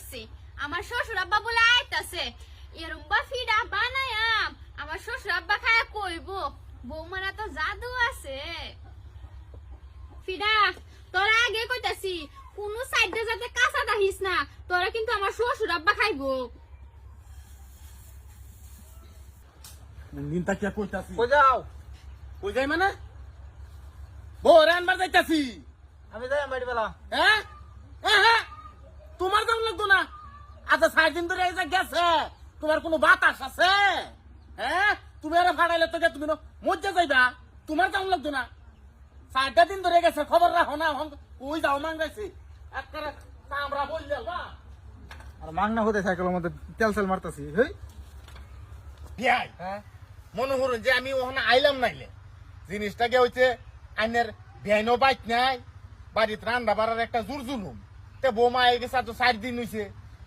করছি। আমার শ্বশুর আব্বা বলে আইতাছে এরম্বা ফিডা বানায়াম আমার শ্বশুর আব্বা খায়া কইব বৌমারা তো জাদু আছে। ফিডা তোরা আগে কইতাছি কোন সাইডে যাতে কাঁচা দাহিস না তোরা কিন্তু আমার শ্বশুর আব্বা খাইবো। দিন তাকিয়া কইতাছি? কই যাও কই যাই মানে? বউ রানবার যাইতাছি। আমি যাই বাড়ি বেলা। হ্যাঁ হ্যাঁ হ্যাঁ তোমার দাম লাগতো না আচ্ছা সাত দিন ধরে এই যে গেছে তোমার কোনো বাতাস আছে? হ্যাঁ? তুমি আরে ফাড়াইলে তো তুমি মজ্জা যাইবা? তোমার দাম লাগতো না? চারটা দিন ধরে গেছে খবর রাখো না ওই যাও একবারে আমরা বললে আর মাংনা হতে সাইকেলের মধ্যে তেল সেল মারতাছি হেই? বিয়াই হ্যাঁ? মনে করুন যে আমি ওখানে আইলাম নাইলে। জিনিসটাকে হইছে আইনের বেআইনও বাইক নাই বাড়িতে রান্না বাড়ার একটা জোর জুলুম তে বৌমা আই গেছে তো চার দিন হইছে।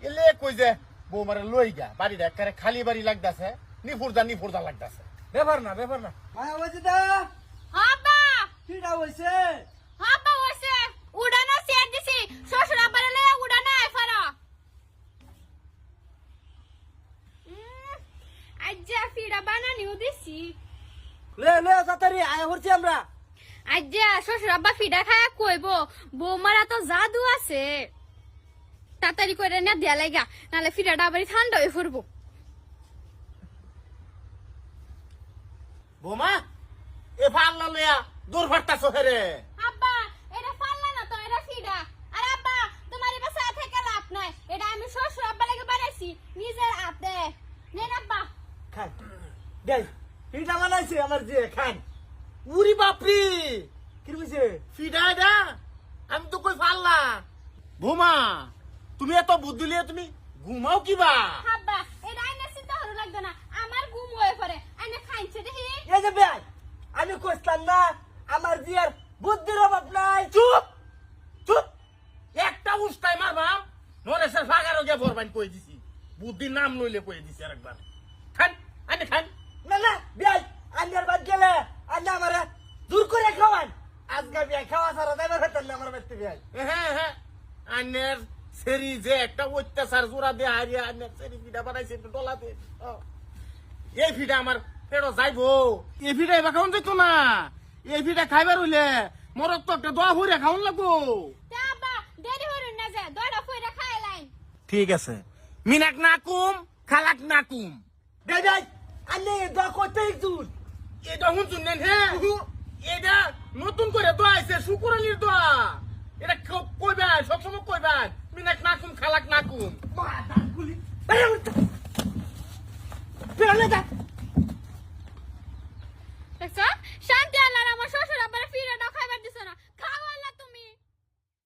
এলে কই যে বৌমারে লই গা বাড়িটা একেবারে খালি বাড়ি লাগতাছে নিফুরদা নিফুরদা লাগতাছে। ব্যাপার না ব্যাপার না। মায়া বলছি দা আব্বা কিটা হইছে আব্বা হইছে উড়ানো সেট দিছি শ্বশুর আব্বারে লইয়া উড়ানো আইফারা আজ্জা ফিডা বানানিও দিছি। লে লে তাড়াতাড়ি আয়া করছি আমরা। আজ্জা শ্বশুর আব্বা ফিডা খায়া কইব বৌমারা তো জাদু আছে। তাড়াতাড়ি করে না দেয়া লাগা। নাহলে ফিডাটা আবার ঠান্ডা হয়ে পড়ব। বৌমা এ ফাল্লা লইয়া দূর ফাটতাছো হেরে আব্বা এটা ফাল্লা না তো এটা ফিডা। আর আব্বা তোমার সাথে থেকে লাভ নাই। এটা আমি শ্বশুর আব্বা লাগে বানাইছি নিজের হাতে। নেন আব্বা। খান। দেই কিটা বানাইছে আমার যে খান। উরি বাপরি। কি হইছে ফিডা দা আমি তো কই ফাল্লা বৌমা তুমি এত বুদ্ধি লিয়ে তুমি ঘুমাও কিবা আব্বা এটা আইনে চিন্তা হলো লাগবে না। আমার ঘুম হয়ে পড়ে। আইনে খাইছে দেখি। এই যে ভাই আমি কইতাম না আমার জিয়ার বুদ্ধির অভাব নাই। চুপ! চুপ! একটা উস্তাই মারবা নরেশের ফাগারও গে ভরবান কই দিছি। বুদ্ধির নাম লইলে কই দিছি আরেকবার। খান আনে খান। না না ভাই আন্যার বাদ গেলে আন্যা আমারে দূর করে খাওয়ান। আজকে ভাই খাওয়া সারা দেবে খেতেন আমার বাড়িতে ভাই। হ্যাঁ হ্যাঁ আনের সেরি যে একটা অত্যাচার জোড়া দিয়ে হারিয়ে আনের সেরি পিঠা বানাইছে ডলা দিয়ে। ও। এই ফিটা আমার পেড়ো যাইবো। এই ফিটা এবার খাওন যেত না। এই ফিটা খাইবার হইলে মরক তো একটা দোয়া ভরে খাওন লাগবো। ঠিক আছে। মিনাক না কুম খালাক না কুম। ভাই ভাই আন্নে দা করতে একজন। এটা শুনছুন নেন হ্যাঁ এটা নতুন করে চালাক নাকু শান্তি আল্লাহ আমার শ্বশুর আবার